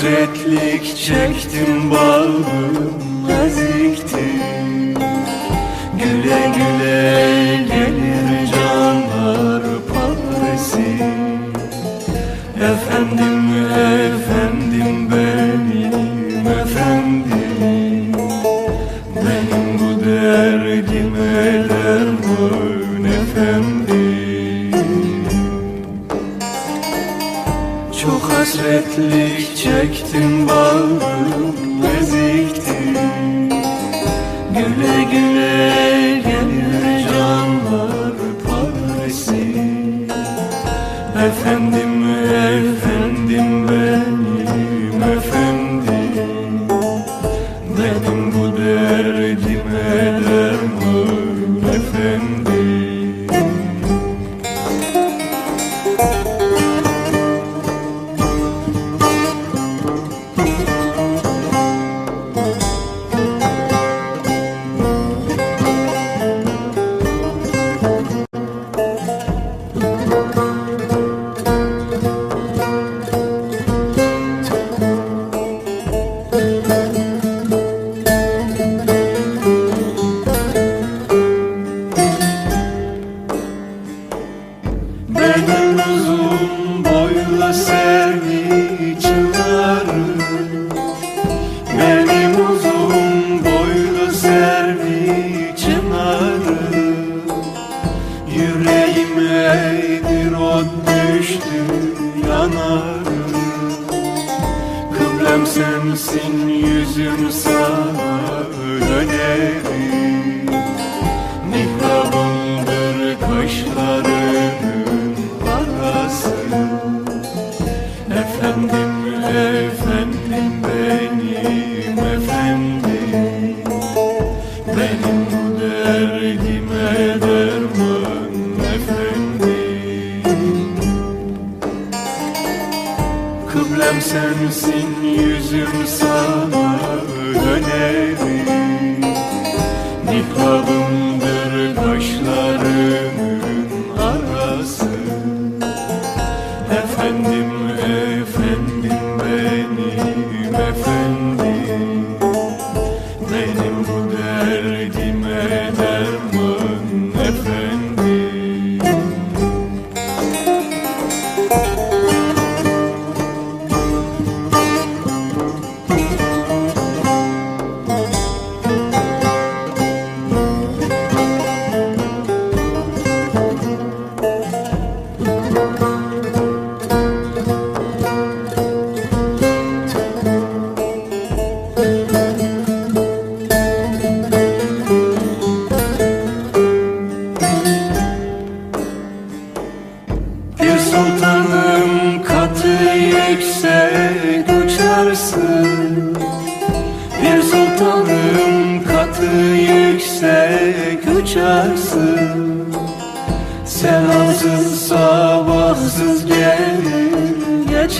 Hasretlik çektim bağım nazikti Güle güle gelir canlar paresi Efendim efendim benim efendim. Benim bu derdime derman efendim. Çok hasretlik çektim bağrıma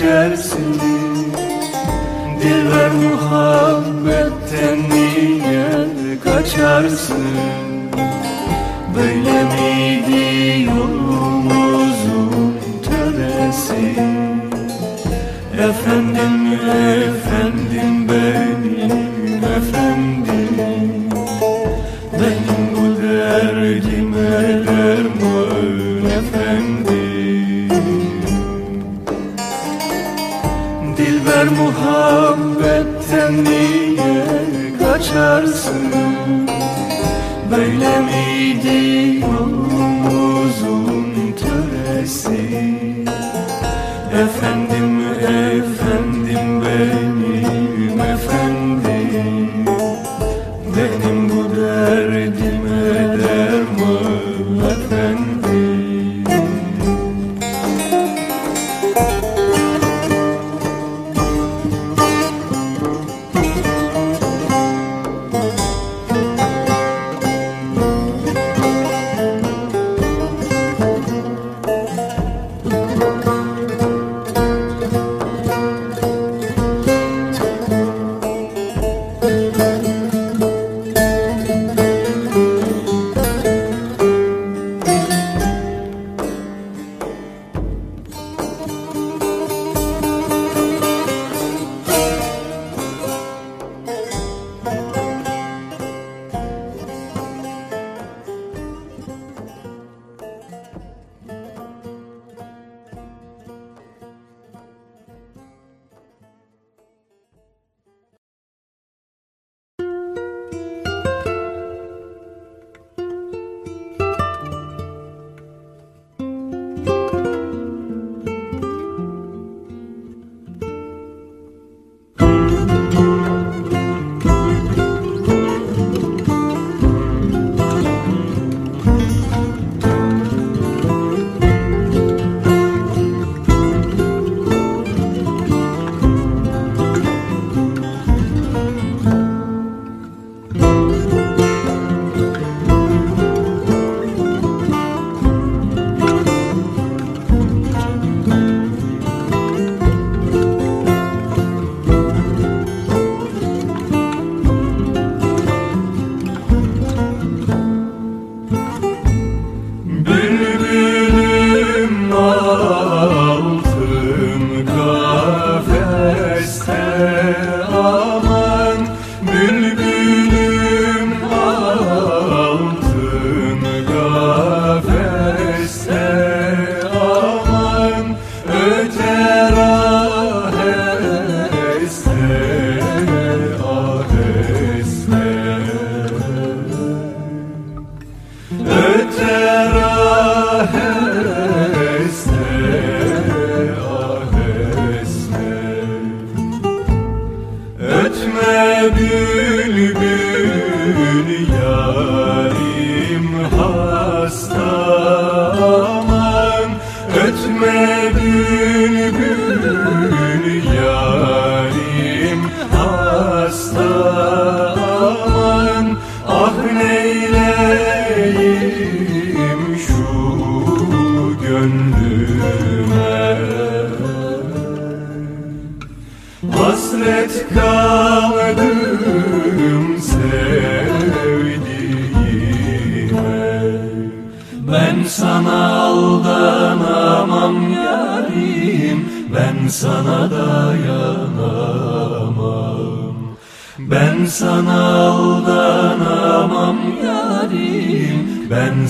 içerisinde Dilber muhabbetten niye kaçarsın. Böyle miydi yolumuzun töresi Efendim efendim bey geçersin Böyle miydi yolumuzun töresi Efendim?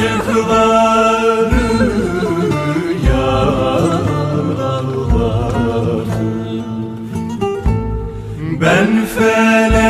Aşıkları yaralar Ben feleğe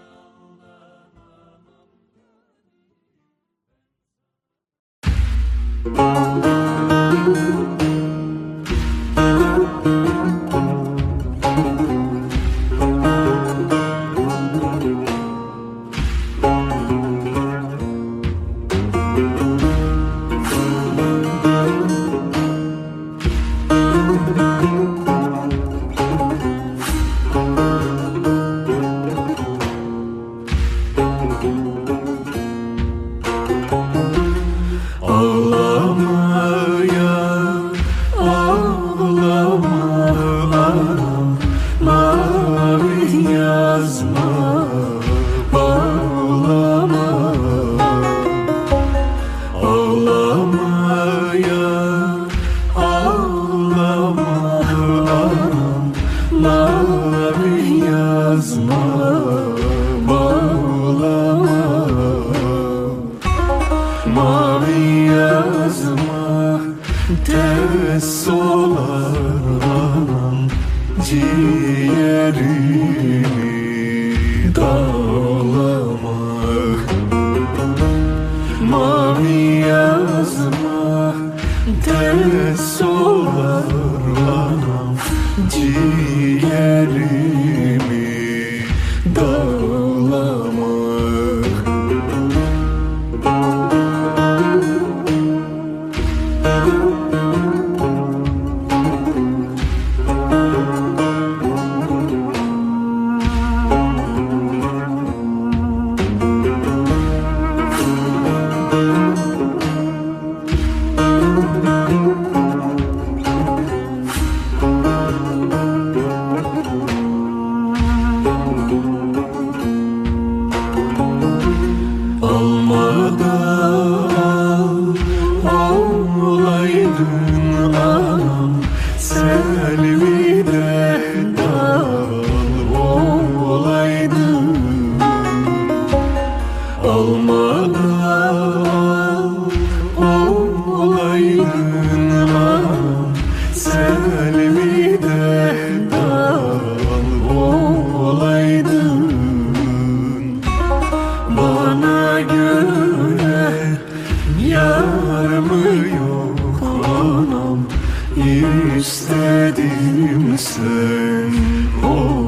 olan ciğerimi yar mı yok anam İstedim sen. Olaydın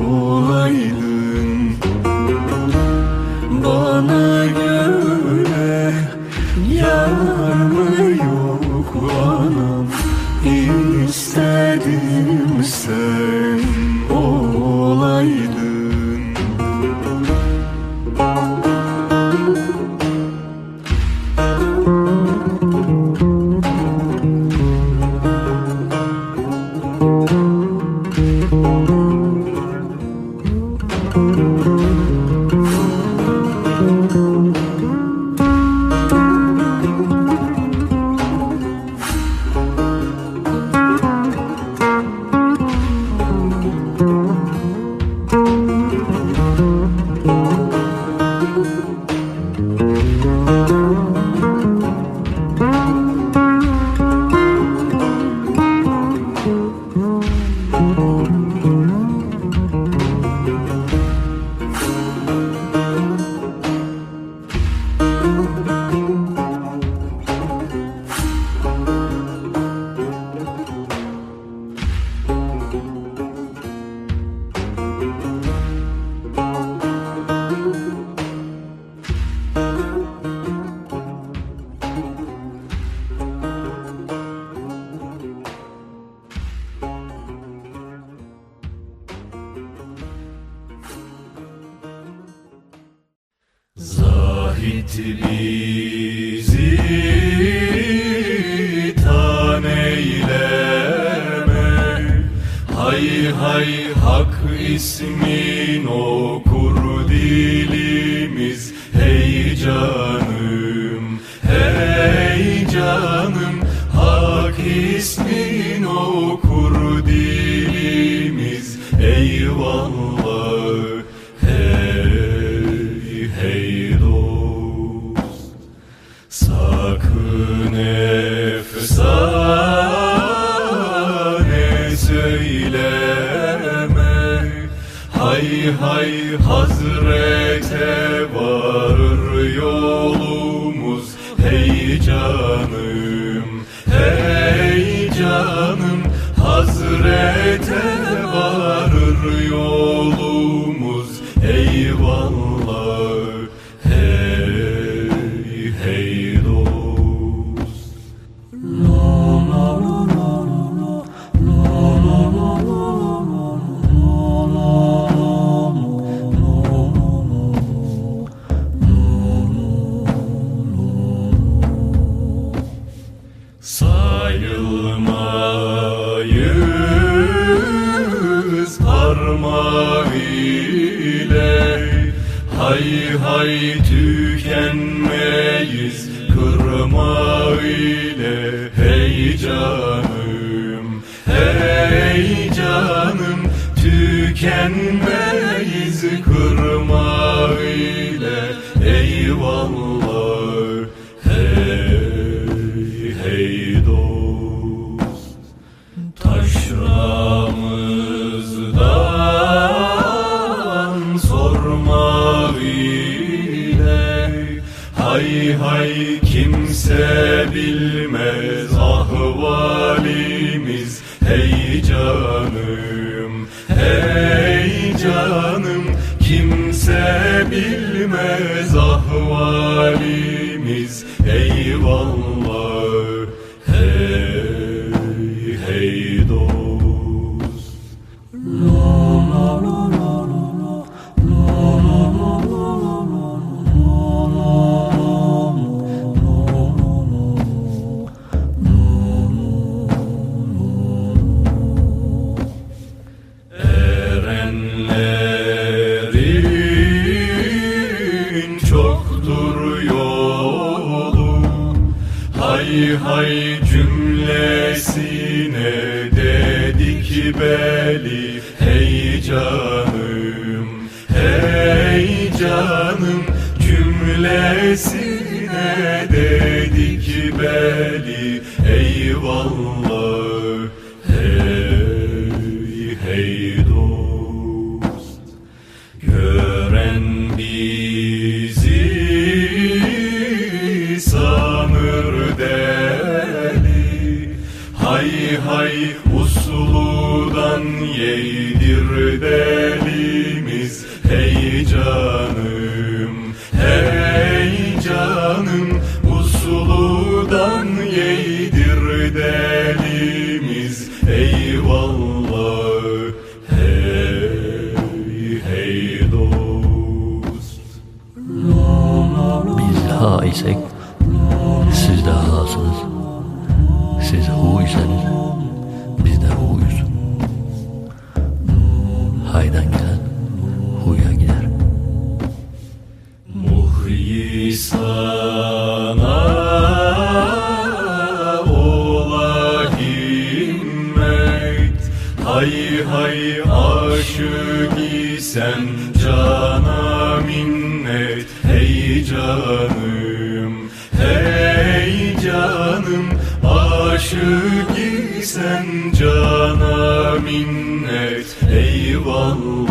Soframızdan sorma bile. Hay hay kimse bilmez ahvalimiz Hey canım, hey canım Kimse bilmez ahvalimiz hay hay usuludan yeğ Hay hay aşık isem cana minnet. Hey canım, hey canım Aşık isen cana minnet. Eyvallah.